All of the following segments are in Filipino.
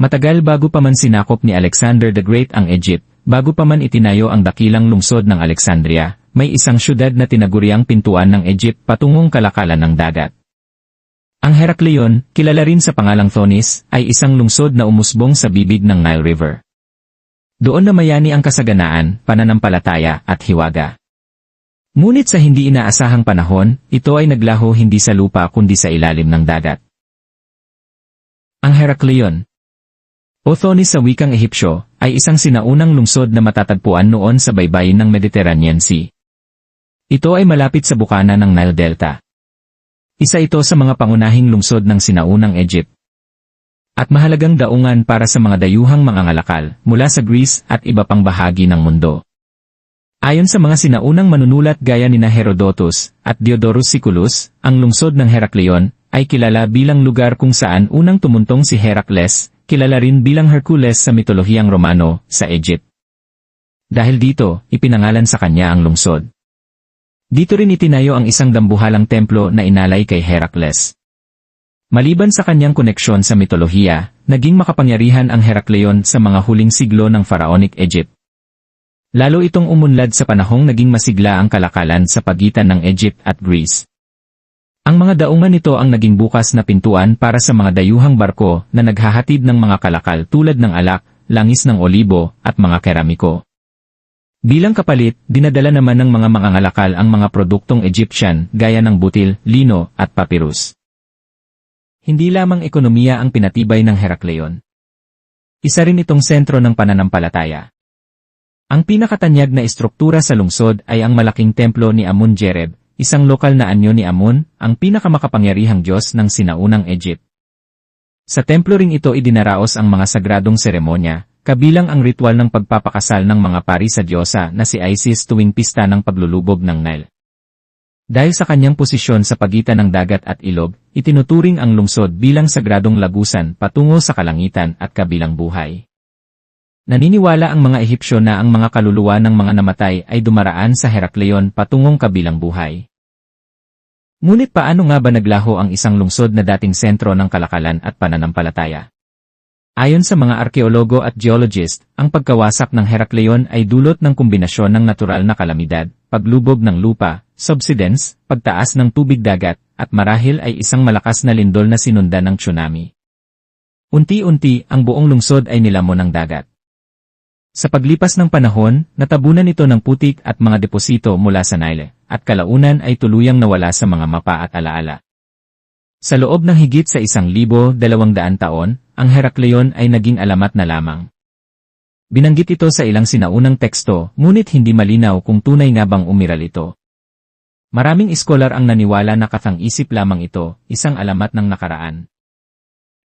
Matagal bago pa man sinakop ni Alexander the Great ang Egypt, bago pa man itinayo ang dakilang lungsod ng Alexandria, may isang syudad na tinaguriang pintuan ng Egypt patungong kalakalan ng dagat. Ang Heraklion, kilala rin sa pangalang Thonis, ay isang lungsod na umusbong sa bibig ng Nile River. Doon na mayani ang kasaganaan, pananampalataya, at hiwaga. Ngunit sa hindi inaasahang panahon, ito ay naglaho hindi sa lupa kundi sa ilalim ng dagat. Ang Heraklion O Thonis sa wikang Ehipsyo, ay isang sinaunang lungsod na matatagpuan noon sa baybayin ng Mediterranean Sea. Ito ay malapit sa bukana ng Nile Delta. Isa ito sa mga pangunahing lungsod ng sinaunang Egypt. At mahalagang daungan para sa mga dayuhang mga ngalakal mula sa Greece at iba pang bahagi ng mundo. Ayon sa mga sinaunang manunulat gaya ni Herodotus at Diodorus Siculus, ang lungsod ng Heraklion ay kilala bilang lugar kung saan unang tumuntong si Heracles, kilala rin bilang Hercules sa mitolohiyang Romano, sa Egypt. Dahil dito, ipinangalan sa kanya ang lungsod. Dito rin itinayo ang isang dambuhalang templo na inalay kay Heracles. Maliban sa kanyang koneksyon sa mitolohiya, naging makapangyarihan ang Herakleon sa mga huling siglo ng Pharaonic Egypt. Lalo itong umunlad sa panahong naging masigla ang kalakalan sa pagitan ng Egypt at Greece. Ang mga daungan nito ang naging bukas na pintuan para sa mga dayuhang barko na naghahatid ng mga kalakal tulad ng alak, langis ng olibo, at mga keramiko. Bilang kapalit, dinadala naman ng mga mangangalakal ang mga produktong Egyptian gaya ng butil, lino, at papyrus. Hindi lamang ekonomiya ang pinatibay ng Herakleon. Isa rin itong sentro ng pananampalataya. Ang pinakatanyag na istruktura sa lungsod ay ang malaking templo ni Amun-Jereb, isang lokal na anyo ni Amun, ang pinakamakapangyarihang Diyos ng sinaunang Egypt. Sa templo ring ito idinaraos ang mga sagradong seremonya, kabilang ang ritual ng pagpapakasal ng mga pari sa Diyosa na si Isis tuwing pista ng paglulubog ng Nile. Dahil sa kanyang posisyon sa pagitan ng dagat at ilog, itinuturing ang lungsod bilang sagradong lagusan patungo sa kalangitan at kabilang buhay. Naniniwala ang mga Ehipsyo na ang mga kaluluwa ng mga namatay ay dumaraan sa Herakleon patungong kabilang buhay. Ngunit paano nga ba naglaho ang isang lungsod na dating sentro ng kalakalan at pananampalataya? Ayon sa mga arkeologo at geologist, ang pagkawasak ng Herakleon ay dulot ng kombinasyon ng natural na kalamidad, paglubog ng lupa, subsidence, pagtaas ng tubig dagat, at marahil ay isang malakas na lindol na sinundan ng tsunami. Unti-unti, ang buong lungsod ay nilamon ng dagat. Sa paglipas ng panahon, natabunan ito ng putik at mga deposito mula sa Nile, at kalaunan ay tuluyang nawala sa mga mapa at alaala. Sa loob ng higit sa isang libo dalawang daan taon, ang Herakleon ay naging alamat na lamang. Binanggit ito sa ilang sinaunang teksto, ngunit hindi malinaw kung tunay nga bang umiral ito. Maraming iskolar ang naniwala na katang-isip lamang ito, isang alamat ng nakaraan.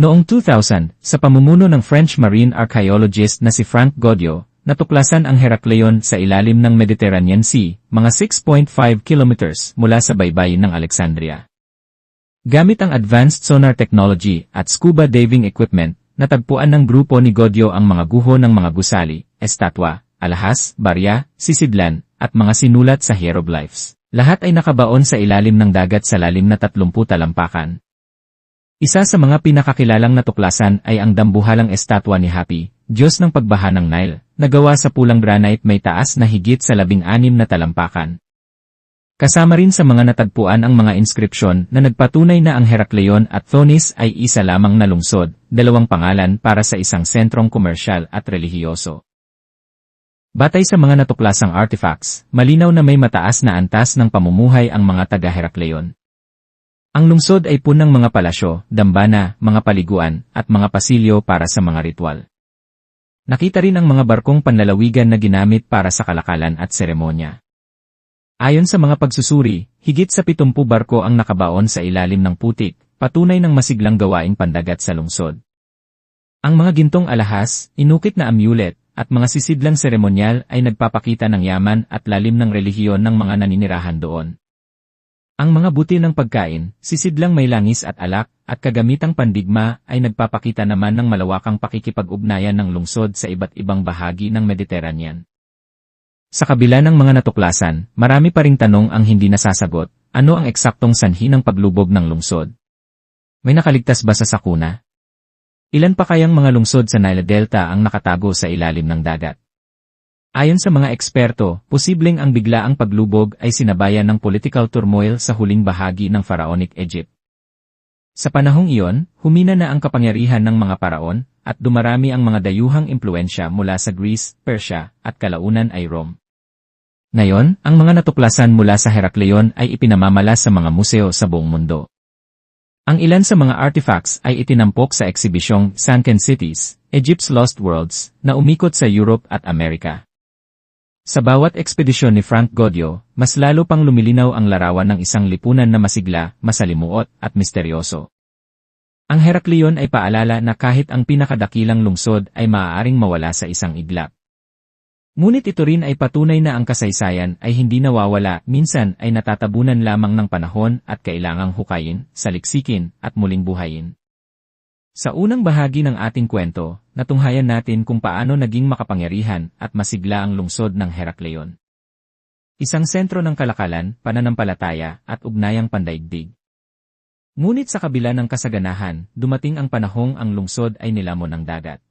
Noong 2000, sa pamumuno ng French marine archaeologist na si Frank Godio, natuklasan ang Herakleon sa ilalim ng Mediterranean Sea, mga 6.5 kilometers mula sa baybayin ng Alexandria. Gamit ang advanced sonar technology at scuba diving equipment, natagpuan ng grupo ni Godio ang mga guho ng mga gusali, estatwa, alahas, barya, sisidlan, at mga sinulat sa hieroglyphs. Lahat ay nakabaon sa ilalim ng dagat sa lalim na 30 talampakan. Isa sa mga pinakakilalang natuklasan ay ang dambuhalang estatwa ni Happy, Diyos ng pagbaha ng Nile, na gawa sa pulang granite may taas na higit sa labing-anim na talampakan. Kasama rin sa mga natagpuan ang mga inskripsyon na nagpatunay na ang Herakleon at Thonis ay isa lamang na lungsod, dalawang pangalan para sa isang sentrong komersyal at relihiyoso. Batay sa mga natuklasang artifacts, malinaw na may mataas na antas ng pamumuhay ang mga taga-Herakleon. Ang lungsod ay punang mga palasyo, dambana, mga paliguan, at mga pasilyo para sa mga ritual. Nakita rin ang mga barkong panlalawigan na ginamit para sa kalakalan at seremonya. Ayon sa mga pagsusuri, higit sa 70 barko ang nakabaon sa ilalim ng putik, patunay ng masiglang gawaing pandagat sa lungsod. Ang mga gintong alahas, inukit na amulet, at mga sisidlang seremonyal ay nagpapakita ng yaman at lalim ng relihiyon ng mga naninirahan doon. Ang mga buti ng pagkain, sisidlang may langis at alak, at kagamitang pandigma ay nagpapakita naman ng malawakang pakikipag-ugnayan ng lungsod sa iba't ibang bahagi ng Mediterranean. Sa kabila ng mga natuklasan, marami pa ring tanong ang hindi nasasagot, ano ang eksaktong sanhi ng paglubog ng lungsod? May nakaligtas ba sa sakuna? Ilan pa kayang mga lungsod sa Nile Delta ang nakatago sa ilalim ng dagat? Ayon sa mga eksperto, posibleng ang biglaang paglubog ay sinabayan ng political turmoil sa huling bahagi ng Pharaonic Egypt. Sa panahong iyon, humina na ang kapangyarihan ng mga paraon, at dumarami ang mga dayuhang impluensya mula sa Greece, Persia, at kalaunan ay Rome. Ngayon, ang mga natuklasan mula sa Herakleon ay ipinamamalas sa mga museo sa buong mundo. Ang ilan sa mga artifacts ay itinampok sa eksibisyong Sunken Cities, Egypt's Lost Worlds, na umikot sa Europe at Amerika. Sa bawat ekspedisyon ni Frank Godio, mas lalo pang lumilinaw ang larawan ng isang lipunan na masigla, masalimuot, at misteryoso. Ang Heraklion ay paalala na kahit ang pinakadakilang lungsod ay maaaring mawala sa isang iglap. Ngunit ito rin ay patunay na ang kasaysayan ay hindi nawawala, minsan ay natatabunan lamang ng panahon at kailangang hukayin, saliksikin, at muling buhayin. Sa unang bahagi ng ating kwento, natunghayan natin kung paano naging makapangyarihan at masigla ang lungsod ng Herakleon. Isang sentro ng kalakalan, pananampalataya, at ugnayang pandaigdig. Ngunit sa kabila ng kasaganahan, dumating ang panahong ang lungsod ay nilamon ng dagat.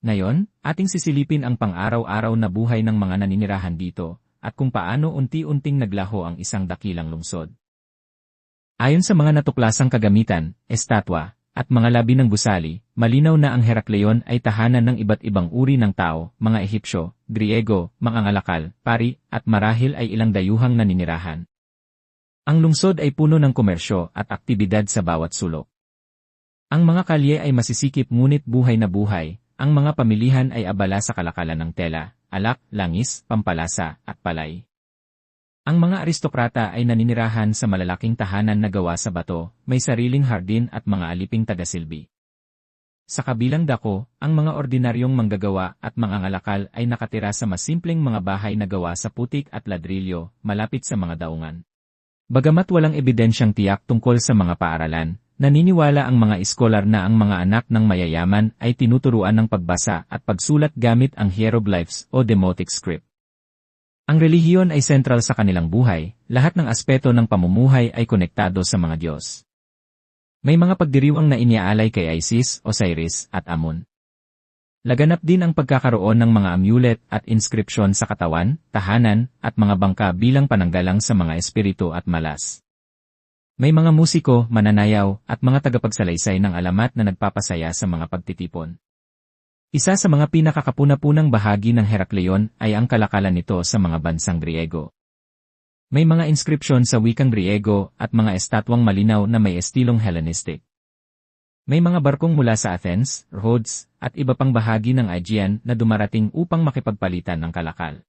Ngayon, ating sisilipin ang pang-araw-araw na buhay ng mga naninirahan dito, at kung paano unti-unting naglaho ang isang dakilang lungsod. Ayon sa mga natuklasang kagamitan, estatwa, at mga labi ng gusali, malinaw na ang Herakleon ay tahanan ng iba't ibang uri ng tao, mga Ehipsyo, Griego, mga ngalakal, pari, at marahil ay ilang dayuhang naninirahan. Ang lungsod ay puno ng komersyo at aktibidad sa bawat sulok. Ang mga kalye ay masisikip ngunit buhay na buhay, ang mga pamilihan ay abala sa kalakalan ng tela, alak, langis, pampalasa, at palay. Ang mga aristokrata ay naninirahan sa malalaking tahanan na gawa sa bato, may sariling hardin at mga aliping tagasilbi. Sa kabilang dako, ang mga ordinaryong manggagawa at mga ngalakal ay nakatira sa masimpleng mga bahay na gawa sa putik at ladrilyo, malapit sa mga daungan. Bagamat walang ebidensyang tiyak tungkol sa mga paaralan, naniniwala ang mga iskolar na ang mga anak ng mayayaman ay tinuturuan ng pagbasa at pagsulat gamit ang hieroglyphs o demotic script. Ang relihiyon ay sentral sa kanilang buhay, lahat ng aspeto ng pamumuhay ay konektado sa mga Diyos. May mga pagdiriwang na iniaalay kay Isis, Osiris, at Amon. Laganap din ang pagkakaroon ng mga amulet at inskripsyon sa katawan, tahanan, at mga bangka bilang pananggalang sa mga espiritu at malas. May mga musiko, mananayaw, at mga tagapagsalaysay ng alamat na nagpapasaya sa mga pagtitipon. Isa sa mga pinakakapuna-punang bahagi ng Herakleon ay ang kalakalan nito sa mga bansang Griego. May mga inskripsyon sa wikang Griego at mga estatwang malinaw na may estilong Hellenistic. May mga barkong mula sa Athens, Rhodes, at iba pang bahagi ng Aegean na dumarating upang makipagpalitan ng kalakal.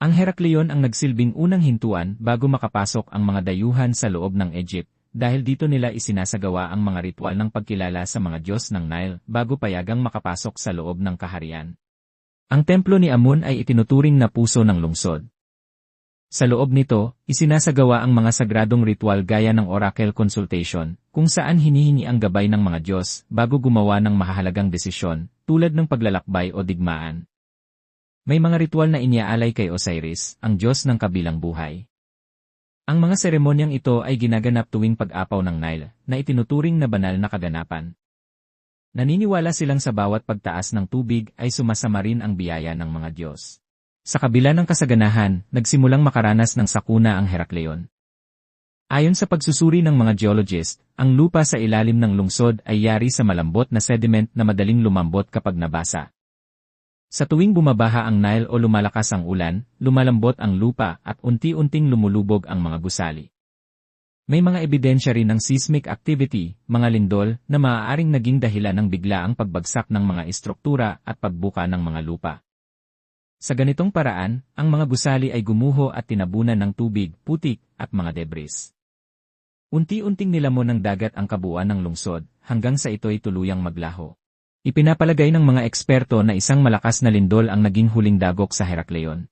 Ang Herakleon ang nagsilbing unang hintuan bago makapasok ang mga dayuhan sa loob ng Egypt, dahil dito nila isinasagawa ang mga ritual ng pagkilala sa mga Diyos ng Nile bago payagang makapasok sa loob ng kaharian. Ang templo ni Amun ay itinuturing na puso ng lungsod. Sa loob nito, isinasagawa ang mga sagradong ritual gaya ng oracle consultation, kung saan hinihingi ang gabay ng mga Diyos bago gumawa ng mahahalagang desisyon, tulad ng paglalakbay o digmaan. May mga ritual na iniaalay kay Osiris, ang Diyos ng kabilang buhay. Ang mga seremonyang ito ay ginaganap tuwing pag-apaw ng Nile, na itinuturing na banal na kaganapan. Naniniwala silang sa bawat pagtaas ng tubig ay sumasama rin ang biyaya ng mga Diyos. Sa kabila ng kasaganahan, nagsimulang makaranas ng sakuna ang Herakleon. Ayon sa pagsusuri ng mga geologist, ang lupa sa ilalim ng lungsod ay yari sa malambot na sediment na madaling lumambot kapag nabasa. Sa tuwing bumabaha ang Nile o lumalakas ang ulan, lumalambot ang lupa at unti-unting lumulubog ang mga gusali. May mga ebidensya rin ng seismic activity, mga lindol, na maaaring naging dahilan ng biglaang pagbagsak ng mga istruktura at pagbuka ng mga lupa. Sa ganitong paraan, ang mga gusali ay gumuho at tinabunan ng tubig, putik, at mga debris. Unti-unting nilamon ng dagat ang kabuuan ng lungsod, hanggang sa ito'y tuluyang maglaho. Ipinapalagay ng mga eksperto na isang malakas na lindol ang naging huling dagok sa Herakleon.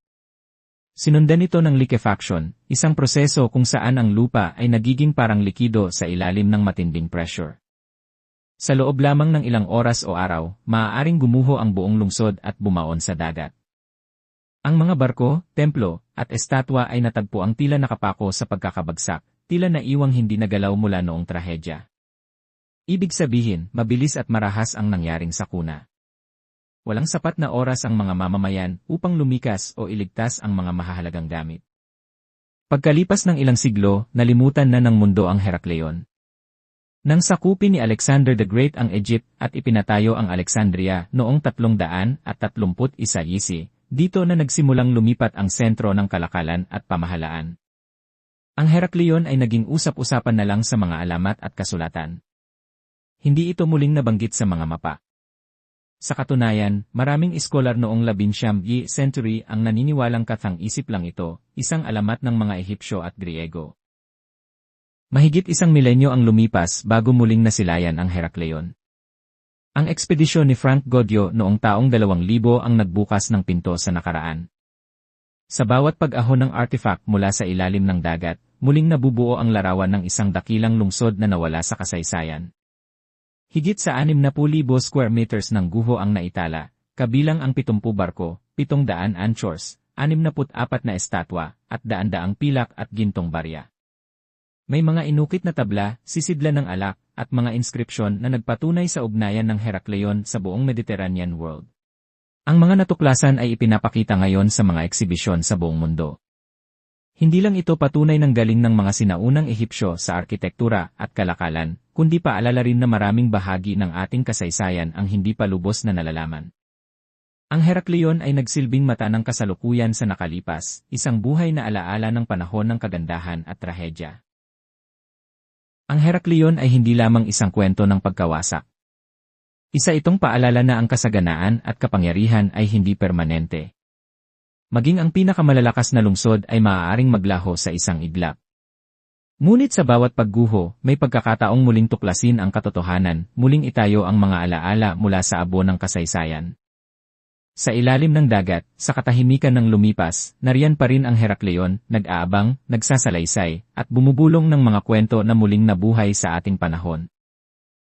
Sinundan ito ng liquefaction, isang proseso kung saan ang lupa ay nagiging parang likido sa ilalim ng matinding pressure. Sa loob lamang ng ilang oras o araw, maaaring gumuho ang buong lungsod at bumaon sa dagat. Ang mga barko, templo, at estatwa ay natagpo ang tila nakapako sa pagkakabagsak, tila naiwang hindi nagalaw mula noong trahedya. Ibig sabihin, mabilis at marahas ang nangyaring sakuna. Walang sapat na oras ang mga mamamayan upang lumikas o iligtas ang mga mahahalagang gamit. Pagkalipas ng ilang siglo, nalimutan na ng mundo ang Herakleon. Nang sakupin ni Alexander the Great ang Egypt at ipinatayo ang Alexandria noong 331 YC, dito na nagsimulang lumipat ang sentro ng kalakalan at pamahalaan. Ang Herakleon ay naging usap-usapan na lang sa mga alamat at kasulatan. Hindi ito muling nabanggit sa mga mapa. Sa katunayan, maraming iskolar noong 19th century ang naniniwalang kathang isip lang ito, isang alamat ng mga Ehipsyo at Griego. Mahigit isang milenyo ang lumipas bago muling nasilayan ang Herakleon. Ang ekspedisyon ni Frank Godio noong taong 2000 ang nagbukas ng pinto sa nakaraan. Sa bawat pag-ahon ng artifact mula sa ilalim ng dagat, muling nabubuo ang larawan ng isang dakilang lungsod na nawala sa kasaysayan. Higit sa 60,000 square meters ng guho ang naitala, kabilang ang 70 barko, 700 anchors, 64 na estatwa, at daan-daang pilak at gintong barya. May mga inukit na tabla, sisidla ng alak, at mga inskripsyon na nagpatunay sa ugnayan ng Herakleon sa buong Mediterranean world. Ang mga natuklasan ay ipinapakita ngayon sa mga eksibisyon sa buong mundo. Hindi lang ito patunay ng galing ng mga sinaunang Ehipsyo sa arkitektura at kalakalan, kundi paalala rin na maraming bahagi ng ating kasaysayan ang hindi pa lubos na nalalaman. Ang Herakleon ay nagsilbing mata ng kasalukuyan sa nakalipas, isang buhay na alaala ng panahon ng kagandahan at trahedya. Ang Herakleon ay hindi lamang isang kwento ng pagkawasak. Isa itong paalala na ang kasaganaan at kapangyarihan ay hindi permanente. Maging ang pinakamalalakas na lungsod ay maaaring maglaho sa isang iglap. Ngunit sa bawat pagguho, may pagkakataong muling tuklasin ang katotohanan, muling itayo ang mga alaala mula sa abo ng kasaysayan. Sa ilalim ng dagat, sa katahimikan ng lumipas, nariyan pa rin ang Herakleon, nag-aabang, nagsasalaysay, at bumubulong ng mga kwento na muling nabuhay sa ating panahon.